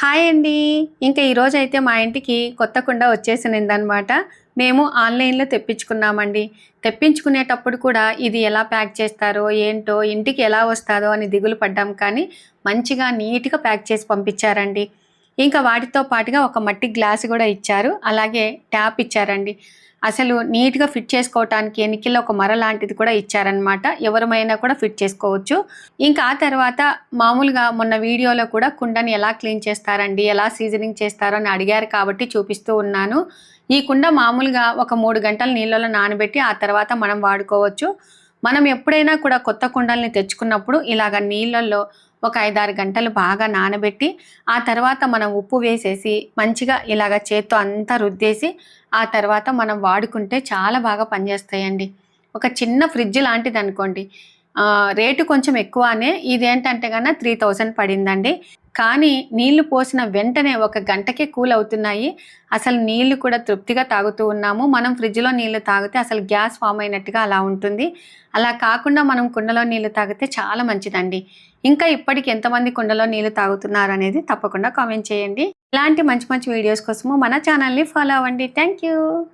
Hi అండి. ఇంకా ఈరోజు అయితే మా ఇంటికి కొత్త కుండ వచ్చేసినిందనమాట మేము ఆన్లైన్లో తెప్పించుకున్నామండి. తెప్పించుకునేటప్పుడు కూడా ఇది ఎలా ప్యాక్ చేస్తారో ఏంటో ఇంటికి ఎలా వస్తుందో అని దిగులు పడ్డాం కానీ మంచిగా నీట్గా ప్యాక్ చేసి పంపించారండి. ఇంకా వాటితో పాటుగా ఒక మట్టి గ్లాస్ కూడా ఇచ్చారు. అలాగే ట్యాప్ ఇచ్చారండి. అసలు నీట్గా ఫిట్ చేసుకోవటానికి ఎన్నికల్లో ఒక మర లాంటిది కూడా ఇచ్చారనమాట ఎవరమైనా కూడా ఫిట్ చేసుకోవచ్చు. ఇంకా ఆ తర్వాత మామూలుగా మొన్న వీడియోలో కూడా కుండని ఎలా క్లీన్ చేస్తారండి ఎలా సీజనింగ్ చేస్తారో అని అడిగారు కాబట్టి చూపిస్తూ ఉన్నాను. ఈ కుండ మామూలుగా ఒక మూడు గంటలు నీళ్ళలో నానబెట్టి ఆ తర్వాత మనం వాడుకోవచ్చు. మనం ఎప్పుడైనా కూడా కొత్త కుండల్ని తెచ్చుకున్నప్పుడు ఇలాగ నీళ్ళల్లో ఒక ఐదారు గంటలు బాగా నానబెట్టి ఆ తర్వాత మనం ఉప్పు వేసేసి మంచిగా ఇలాగ చేత్తో అంతా రుద్దేసి ఆ తర్వాత మనం వాడుకుంటే చాలా బాగా పనిచేస్తాయండి. ఒక చిన్న ఫ్రిడ్జ్ లాంటిది అనుకోండి రేటు కొంచెం ఎక్కువనే ఇదేంటంటే కన్నా త్రీ థౌజండ్ పడిందండి. కానీ నీళ్ళు పోసిన వెంటనే ఒక గంటకే కూల్ అవుతున్నాయి అసలు నీళ్ళు కూడా తృప్తిగా తాగుతూ ఉన్నాము. మనం ఫ్రిడ్జ్లో నీళ్ళు తాగితే అసలు గ్యాస్ ఫామ్ అయినట్టుగా అలా ఉంటుంది. అలా కాకుండా మనం కుండలో నీళ్ళు తాగితే చాలా మంచిదండి. ఇంకా ఇప్పటికి ఎంతమంది కుండలో నీళ్ళు తాగుతున్నారు అనేది తప్పకుండా కామెంట్ చేయండి. ఇలాంటి మంచి మంచి వీడియోస్ కోసము మన ఛానల్ని ఫాలో అవ్వండి. Thank you.